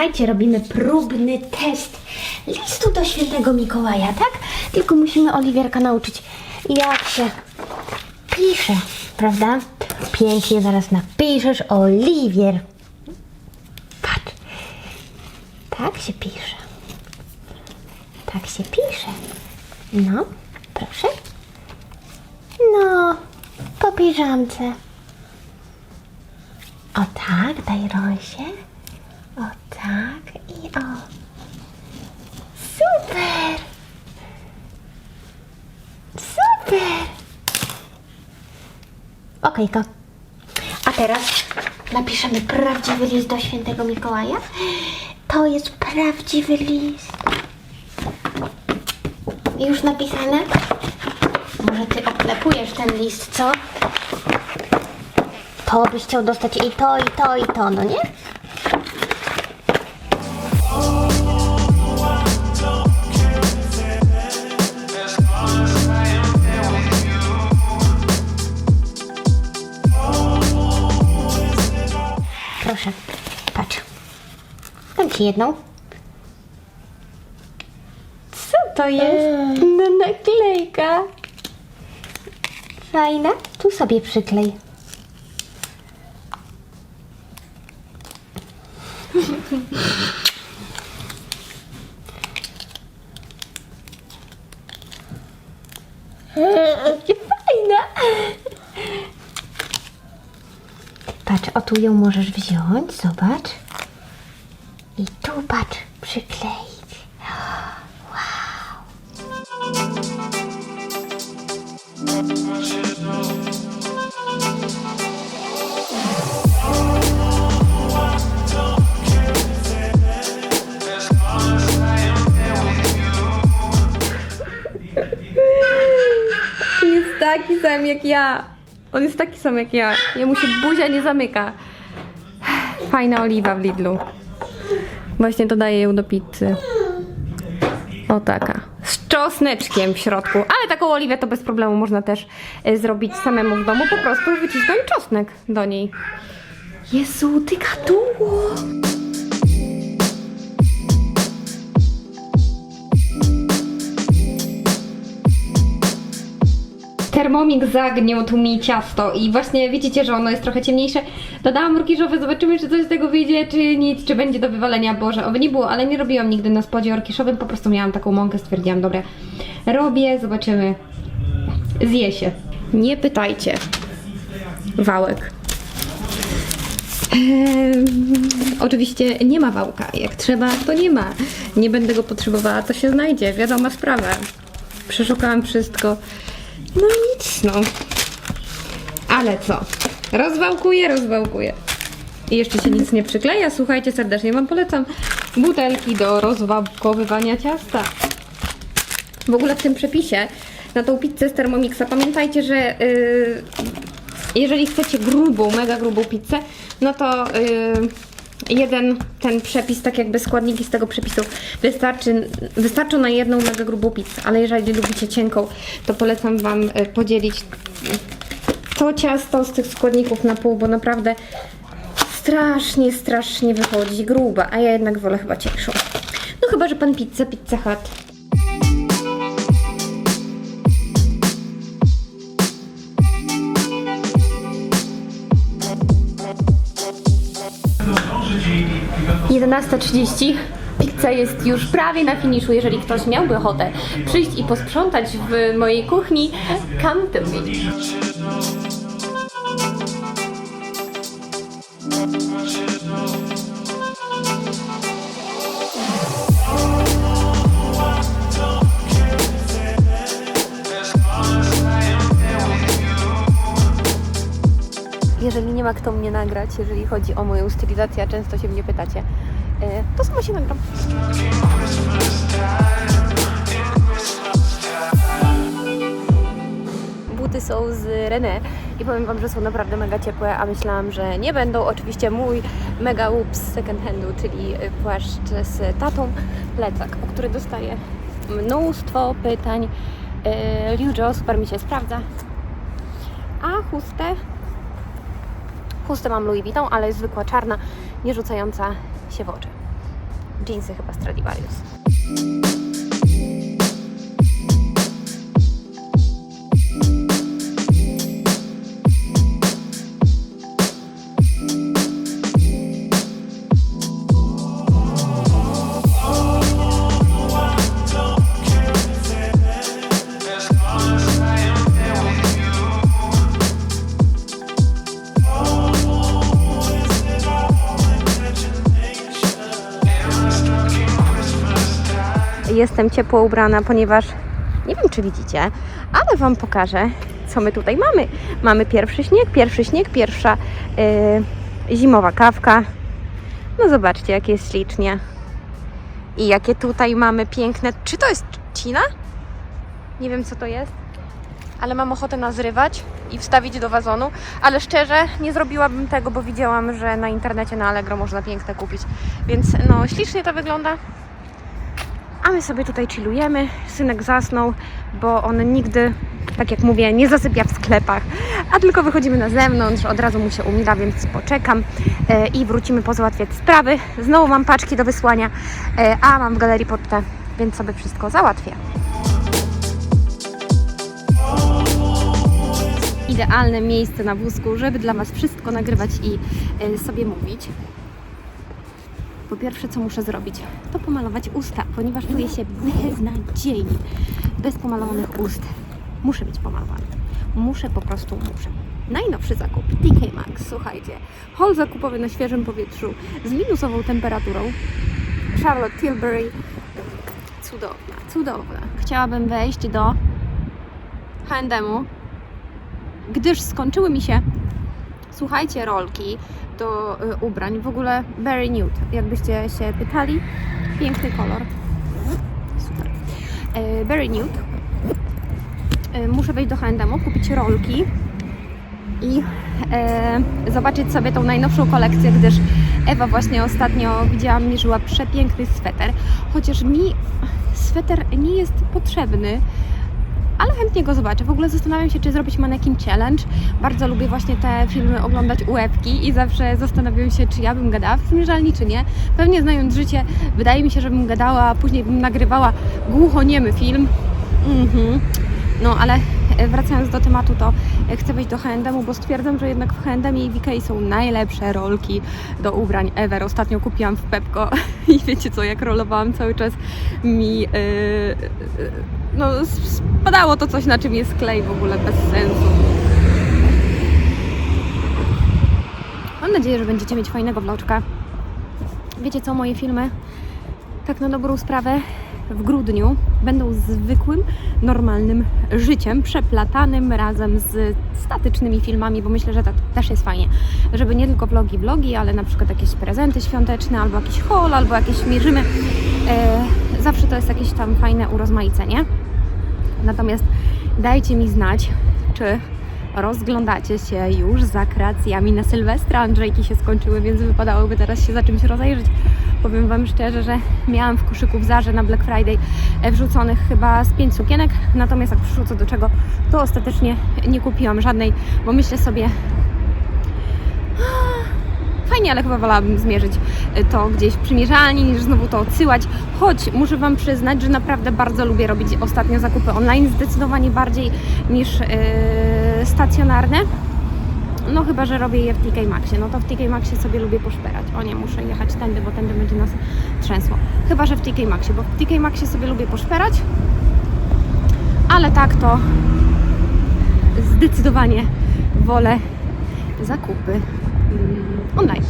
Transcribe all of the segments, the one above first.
Słuchajcie, robimy próbny test listu do świętego Mikołaja, tak? Tylko musimy Oliwierka nauczyć, jak się pisze, prawda? Pięknie zaraz napiszesz, Oliwier. Patrz. Tak się pisze. Tak się pisze. No, proszę. No, po piżamce. O tak, daj Rosie. O tak i o. Super! Super! Okejka. A teraz napiszemy prawdziwy list do świętego Mikołaja. To jest prawdziwy list. Już napisane? Może ty oklepujesz ten list, co? To byś chciał dostać i to, i to, i to, no nie? Ci jedną. Co to jest? No naklejka. Fajna? Tu sobie przyklej. Jakie fajna! Patrz, o tu ją możesz wziąć, zobacz. Patrz, przykleić. Wow. Jest taki sam jak ja. On jest taki sam jak ja. Jemu się buzia nie zamyka. Fajna oliwa w Lidlu. Właśnie dodaję ją do pizzy. O taka. Z czosneczkiem w środku. Ale taką oliwę to bez problemu można też e, zrobić samemu w domu. Po prostu wycisnąć czosnek do niej. Jezu, ty gatuło! Termomix zagniótł mi ciasto i właśnie widzicie, że ono jest trochę ciemniejsze. Dodałam orkiszowe, zobaczymy, czy coś z tego wyjdzie, czy nic, czy będzie do wywalenia. Boże, oby nie było, ale nie robiłam nigdy na spodzie orkiszowym, po prostu miałam taką mąkę, stwierdziłam, dobra, robię, zobaczymy. Zje się. Nie pytajcie. Wałek. Ehm, oczywiście nie ma wałka. Jak trzeba, to nie ma. Nie będę go potrzebowała, to się znajdzie. Wiadoma sprawa. Przeszukałam wszystko. No nic, no. Ale co? Rozwałkuję, rozwałkuję. I jeszcze się nic nie przykleja. Słuchajcie, serdecznie Wam polecam butelki do rozwałkowywania ciasta. W ogóle w tym przepisie na tą pizzę z Thermomixa pamiętajcie, że yy, jeżeli chcecie grubą, mega grubą pizzę, no to yy, jeden ten przepis, tak jakby składniki z tego przepisu wystarczy, wystarczą na jedną mega grubą pizzę, ale jeżeli lubicie cienką, to polecam Wam y, podzielić to ciasto z tych składników na pół, bo naprawdę strasznie, strasznie wychodzi gruba, a ja jednak wolę chyba cieńszą. No chyba, że pan pizzę, pizza hut. Jedenasta trzydzieści. Pizza jest już prawie na finiszu. Jeżeli ktoś miałby ochotę przyjść i posprzątać w mojej kuchni, come to me. Jeżeli nie ma kto mnie nagrać, jeżeli chodzi o moją stylizację, a często się mnie pytacie, to sama się nagram. Buty są z René i powiem Wam, że są naprawdę mega ciepłe, a myślałam, że nie będą. Oczywiście mój mega łup z second handu, czyli płaszcz z tatą, plecak, o który dostaję mnóstwo pytań. E, Liu Jo super mi się sprawdza. A chustę Chustę mam Louis Vuitton, ale jest zwykła czarna, nie rzucająca się w oczy. Jeansy chyba Stradivarius. Jestem ciepło ubrana, ponieważ nie wiem, czy widzicie, ale Wam pokażę, co my tutaj mamy. Mamy pierwszy śnieg, pierwszy śnieg, pierwsza yy, zimowa kawka. No zobaczcie, jak jest ślicznie. I jakie tutaj mamy piękne. Czy to jest cina? Nie wiem, co to jest, ale mam ochotę nazrywać i wstawić do wazonu. Ale szczerze, nie zrobiłabym tego, bo widziałam, że na internecie na Allegro można piękne kupić. Więc no, ślicznie to wygląda. My sobie tutaj chillujemy. Synek zasnął, bo on nigdy, tak jak mówię, nie zasypia w sklepach, a tylko wychodzimy na zewnątrz, od razu mu się umila, więc poczekam e, i wrócimy pozałatwiać sprawy. Znowu mam paczki do wysłania, e, a mam w galerii pocztę, więc sobie wszystko załatwię. Idealne miejsce na wózku, żeby dla Was wszystko nagrywać i e, sobie mówić. Po pierwsze, co muszę zrobić, to pomalować usta, ponieważ czuję się beznadziejnie bez pomalowanych ust. Muszę być pomalowana. Muszę, po prostu muszę. Najnowszy zakup TK Maxx, słuchajcie. Hol zakupowy na świeżym powietrzu z minusową temperaturą. Charlotte Tilbury. Cudowna, cudowna. Chciałabym wejść do H&M-u, gdyż skończyły mi się słuchajcie, rolki do y, ubrań. W ogóle Berry Nude, jakbyście się pytali. Piękny kolor. Super. Berry Nude. Y, muszę wejść do H&M, kupić rolki i e, zobaczyć sobie tą najnowszą kolekcję, gdyż Ewa właśnie ostatnio widziałam, mierzyła przepiękny sweter. Chociaż mi sweter nie jest potrzebny, ale chętnie go zobaczę. W ogóle zastanawiam się, czy zrobić mannequin challenge. Bardzo lubię właśnie te filmy oglądać u Ewki i zawsze zastanawiam się, czy ja bym gadała w przymierzalni, czy nie. Pewnie znając życie, wydaje mi się, że bym gadała, a później bym nagrywała głuchoniemy film. Mhm. No, ale e, wracając do tematu, to e, chcę wejść do H&M, bo stwierdzam, że jednak w H&M i w są najlepsze rolki do ubrań ever. Ostatnio kupiłam w Pepko i wiecie co, jak rolowałam cały czas mi... Yy, yy, no, spadało to coś, na czym jest klej w ogóle bez sensu. Mam nadzieję, że będziecie mieć fajnego vloczka. Wiecie co, moje filmy, tak na dobrą sprawę, w grudniu będą zwykłym, normalnym życiem, przeplatanym razem z statycznymi filmami, bo myślę, że to też jest fajnie, żeby nie tylko vlogi, vlogi, ale na przykład jakieś prezenty świąteczne, albo jakiś haul, albo jakieś mierzymy. E, jest jakieś tam fajne urozmaicenie. Natomiast dajcie mi znać, czy rozglądacie się już za kreacjami na Sylwestra. Andrzejki się skończyły, więc wypadałoby teraz się za czymś rozejrzeć. Powiem Wam szczerze, że miałam w koszyku w Zarze na Black Friday e, wrzuconych chyba z pięć sukienek, natomiast jak przyszło co do czego, to ostatecznie nie kupiłam żadnej, bo myślę sobie, fajnie, ale chyba wolałabym zmierzyć e, to gdzieś w przymierzalni, niż znowu to odsyłać. Choć muszę Wam przyznać, że naprawdę bardzo lubię robić ostatnio zakupy online, zdecydowanie bardziej niż yy, stacjonarne. No chyba, że robię je w TK Maxie. No to w TK Maxie sobie lubię poszperać. O nie, muszę jechać tędy, bo tędy będzie nas trzęsło. Chyba, że w TK Maxie, bo w TK Maxie sobie lubię poszperać. Ale tak to zdecydowanie wolę zakupy online.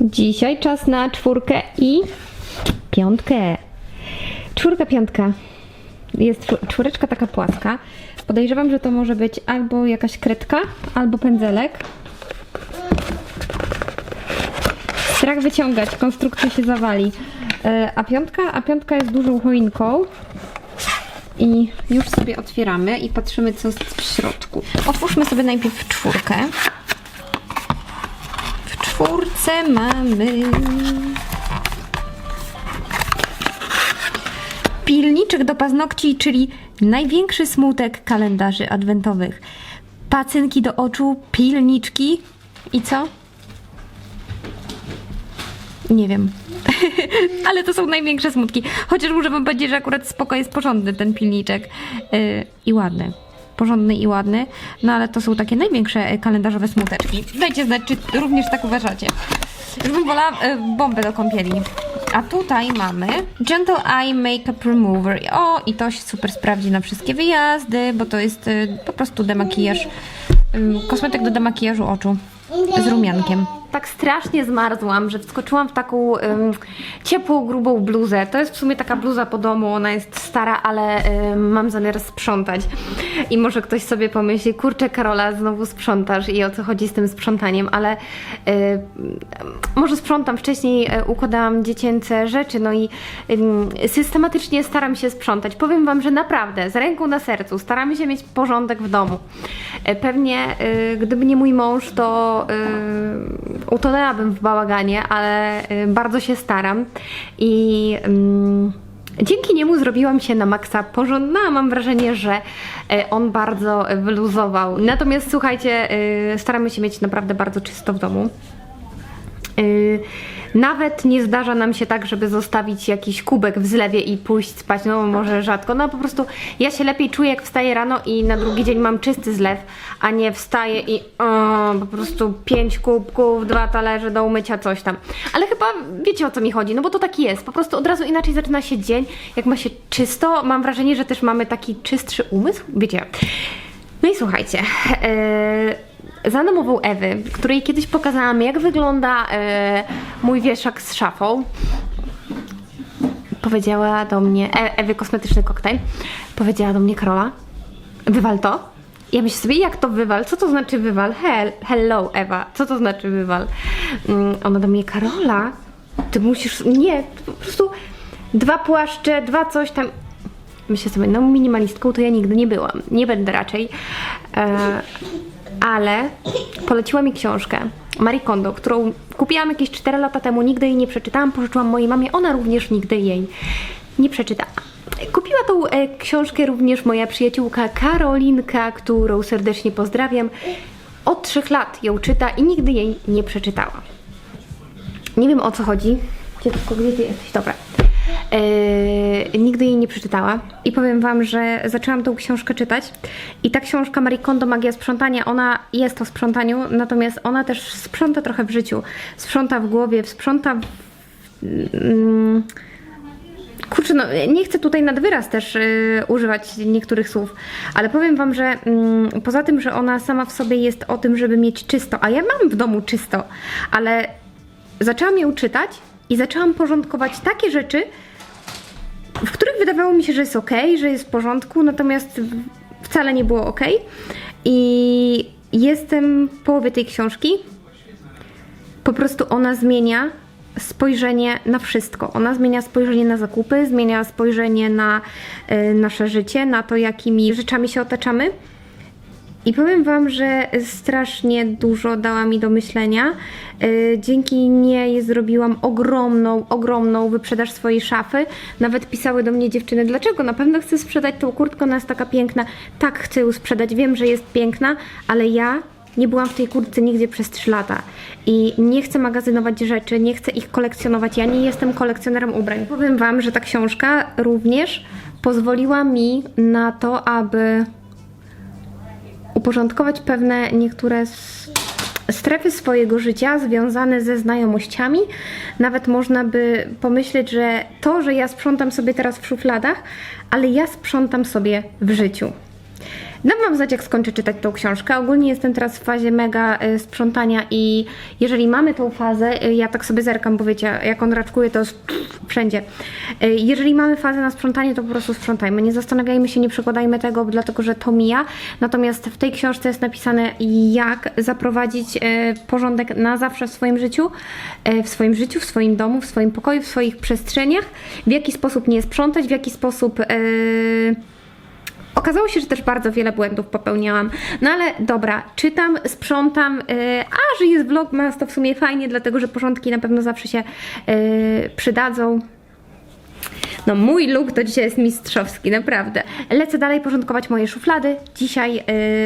Dzisiaj czas na czwórkę i piątkę. Czwórka, piątka. Jest czw- czwóreczka taka płaska. Podejrzewam, że to może być albo jakaś kredka, albo pędzelek. Strach wyciągać, konstrukcja się zawali. E, A piątka, a piątka jest dużą choinką. I już sobie otwieramy i patrzymy, co jest w środku. Otwórzmy sobie najpierw czwórkę. W czwórce mamy pilniczek do paznokci, czyli największy smutek kalendarzy adwentowych. Pacynki do oczu, pilniczki i co? Nie wiem. Ale to są największe smutki. Chociaż muszę wam powiedzieć, że akurat spoko jest porządny ten pilniczek. Yy, I ładny. Porządny i ładny. No ale to są takie największe y, kalendarzowe smuteczki. Dajcie znać, czy również tak uważacie. Już bym wolała y, bombę do kąpieli. A tutaj mamy Gentle Eye Makeup Remover. O, i to się super sprawdzi na wszystkie wyjazdy, bo to jest y, po prostu demakijaż. Kosmetyk do demakijażu oczu z rumiankiem. Tak strasznie zmarzłam, że wskoczyłam w taką ciepłą, grubą bluzę. To jest w sumie taka bluza po domu, ona jest stara, ale mam zamiar sprzątać. I może ktoś sobie pomyśli, kurczę Karola, znowu sprzątasz i o co chodzi z tym sprzątaniem, ale może sprzątam. Wcześniej y, układałam dziecięce rzeczy, no i systematycznie staram się sprzątać. Powiem Wam, że naprawdę, z ręką na sercu, staramy się mieć porządek w domu. Y, Pewnie y, gdyby nie mój mąż, to utonęłabym w bałaganie, ale y, bardzo się staram i ym, dzięki niemu zrobiłam się na maksa porządna, mam wrażenie, że y, on bardzo wyluzował. Natomiast słuchajcie, y, staramy się mieć naprawdę bardzo czysto w domu. Nawet nie zdarza nam się tak, żeby zostawić jakiś kubek w zlewie i pójść spać, no może rzadko, no po prostu ja się lepiej czuję jak wstaję rano i na drugi dzień mam czysty zlew, a nie wstaję i o, po prostu pięć kubków, dwa talerze do umycia, coś tam. Ale chyba wiecie o co mi chodzi, no bo to tak jest, po prostu od razu inaczej zaczyna się dzień, jak ma się czysto, mam wrażenie, że też mamy taki czystszy umysł, wiecie. No i słuchajcie, yy, za namową Ewy, której kiedyś pokazałam, jak wygląda yy, mój wieszak z szafą, powiedziała do mnie, e, Ewy kosmetyczny koktajl, powiedziała do mnie Karola, wywal to. Ja myślę sobie, jak to wywal? Co to znaczy wywal? Hel, hello Ewa, co to znaczy wywal? Mm, ona do mnie, Karola, ty musisz, nie, po prostu dwa płaszcze, dwa coś tam. Myślę sobie, no minimalistką to ja nigdy nie byłam. Nie będę raczej. E, ale poleciła mi książkę Marie Kondo, którą kupiłam jakieś 4 lata temu, nigdy jej nie przeczytałam, pożyczyłam mojej mamie, ona również nigdy jej nie przeczytała. Kupiła tą e, książkę również moja przyjaciółka Karolinka, którą serdecznie pozdrawiam. Od 3 lat ją czyta i nigdy jej nie przeczytała. Nie wiem o co chodzi. Dziecko, gdzie ty jesteś? Dobra. Yy, nigdy jej nie przeczytała. I powiem Wam, że zaczęłam tą książkę czytać. I ta książka Marie Kondo Magia Sprzątania, ona jest o sprzątaniu, natomiast ona też sprząta trochę w życiu, sprząta w głowie, sprząta w, mm, Kurczę, no nie chcę tutaj nad wyraz też y, używać niektórych słów, ale powiem Wam, że mm, poza tym, że ona sama w sobie jest o tym, żeby mieć czysto, a ja mam w domu czysto, ale zaczęłam ją czytać i zaczęłam porządkować takie rzeczy, w których wydawało mi się, że jest ok, że jest w porządku, natomiast wcale nie było ok. I jestem w połowie tej książki. Po prostu ona zmienia spojrzenie na wszystko. Ona zmienia spojrzenie na zakupy, zmienia spojrzenie na y, nasze życie, na to, jakimi rzeczami się otaczamy. I powiem Wam, że strasznie dużo dała mi do myślenia. Yy, Dzięki niej zrobiłam ogromną, ogromną wyprzedaż swojej szafy. Nawet pisały do mnie dziewczyny, dlaczego na pewno chcę sprzedać tą kurtkę, ona jest taka piękna. Tak, chcę ją sprzedać, wiem, że jest piękna, ale ja nie byłam w tej kurtce nigdzie przez 3 lata i nie chcę magazynować rzeczy, nie chcę ich kolekcjonować. Ja nie jestem kolekcjonerem ubrań. Powiem Wam, że ta książka również pozwoliła mi na to, aby uporządkować pewne niektóre strefy swojego życia związane ze znajomościami. Nawet można by pomyśleć, że to, że ja sprzątam sobie teraz w szufladach, ale ja sprzątam sobie w życiu. Dam Wam znać, jak skończę czytać tą książkę. Ogólnie jestem teraz w fazie mega y, sprzątania i jeżeli mamy tą fazę, y, ja tak sobie zerkam, bo wiecie, jak on raczkuje, to jest wszędzie. Y, jeżeli mamy fazę na sprzątanie, to po prostu sprzątajmy. Nie zastanawiajmy się, nie przekładajmy tego, dlatego że to mija. Natomiast w tej książce jest napisane, jak zaprowadzić porządek na zawsze w swoim życiu, w swoim życiu, w swoim domu, w swoim pokoju, w swoich przestrzeniach, w jaki sposób nie sprzątać, w jaki sposób. y, okazało się, że też bardzo wiele błędów popełniałam. No ale dobra, czytam, sprzątam, yy, a że jest vlogmas, to w sumie fajnie, dlatego że porządki na pewno zawsze się yy, przydadzą. No mój look to dzisiaj jest mistrzowski, naprawdę. Lecę dalej porządkować moje szuflady. Dzisiaj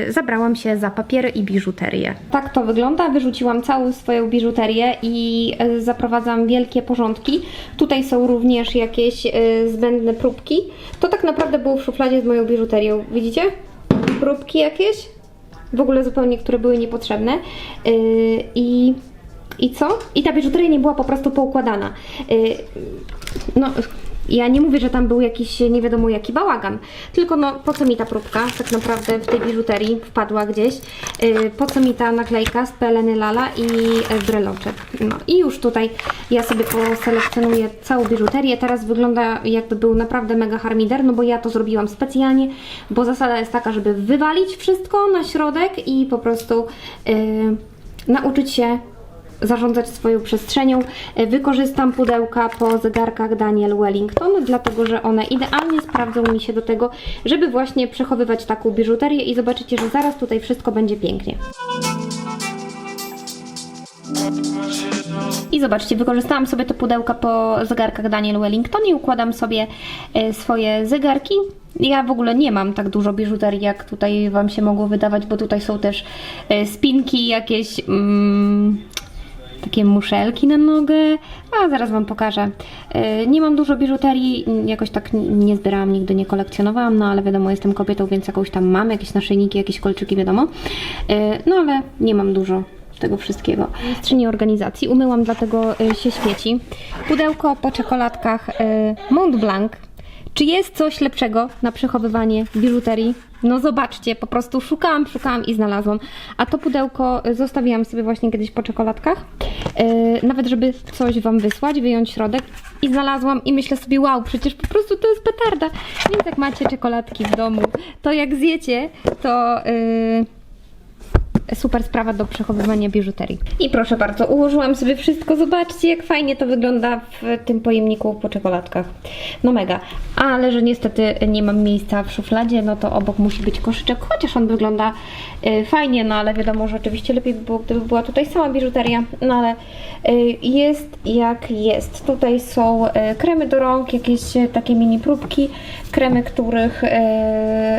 y, zabrałam się za papiery i biżuterię. Tak to wygląda. Wyrzuciłam całą swoją biżuterię i y, zaprowadzam wielkie porządki. Tutaj są również jakieś y, zbędne próbki. To tak naprawdę było w szufladzie z moją biżuterią. Widzicie? Próbki jakieś? W ogóle zupełnie, które były niepotrzebne. Y, I i co? I ta biżuteria nie była po prostu poukładana. Yy, no, ja nie mówię, że tam był jakiś nie wiadomo jaki bałagan, tylko no po co mi ta próbka tak naprawdę w tej biżuterii wpadła gdzieś, yy, po co mi ta naklejka z Peleny Lala i yy, breloczek. No i już tutaj ja sobie poselekcjonuję całą biżuterię. Teraz wygląda jakby był naprawdę mega harmider, no bo ja to zrobiłam specjalnie, bo zasada jest taka, żeby wywalić wszystko na środek i po prostu yy, nauczyć się zarządzać swoją przestrzenią. E, Wykorzystam pudełka po zegarkach Daniel Wellington, dlatego że one idealnie sprawdzą mi się do tego, żeby właśnie przechowywać taką biżuterię i zobaczycie, że zaraz tutaj wszystko będzie pięknie. I zobaczcie, wykorzystałam sobie te pudełka po zegarkach Daniel Wellington i układam sobie e, swoje zegarki. Ja w ogóle nie mam tak dużo biżuterii, jak tutaj Wam się mogło wydawać, bo tutaj są też e, spinki, jakieś mm, takie muszelki na nogę, a zaraz Wam pokażę. E, Nie mam dużo biżuterii, jakoś tak nie zbierałam, nigdy nie kolekcjonowałam, no ale wiadomo, jestem kobietą, więc jakąś tam mam, jakieś naszyjniki, jakieś kolczyki, wiadomo. E, No ale nie mam dużo tego wszystkiego. Mistrzyni organizacji, umyłam, dlatego y, się świeci. Pudełko po czekoladkach Mont Blanc. Czy jest coś lepszego na przechowywanie biżuterii? No zobaczcie, po prostu szukałam, szukałam i znalazłam. A to pudełko zostawiłam sobie właśnie kiedyś po czekoladkach. Y, nawet żeby coś Wam wysłać, wyjąć środek. I znalazłam i myślę sobie, wow, przecież po prostu to jest petarda. Więc jak macie czekoladki w domu, to jak zjecie, to... y, super sprawa do przechowywania biżuterii. I proszę bardzo, ułożyłam sobie wszystko. Zobaczcie, jak fajnie to wygląda w tym pojemniku po czekoladkach. No mega. Ale że niestety nie mam miejsca w szufladzie, no to obok musi być koszyczek, chociaż on wygląda y, fajnie, no ale wiadomo, że oczywiście lepiej by było, gdyby była tutaj sama biżuteria, no ale y, jest jak jest. Tutaj są y, kremy do rąk, jakieś takie mini próbki, kremy, których y,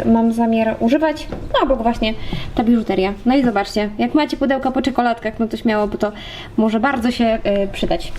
mam zamiar używać, no obok właśnie ta biżuteria. No i zobaczcie, jak macie pudełka po czekoladkach, no to śmiało, bo to może bardzo się y, przydać.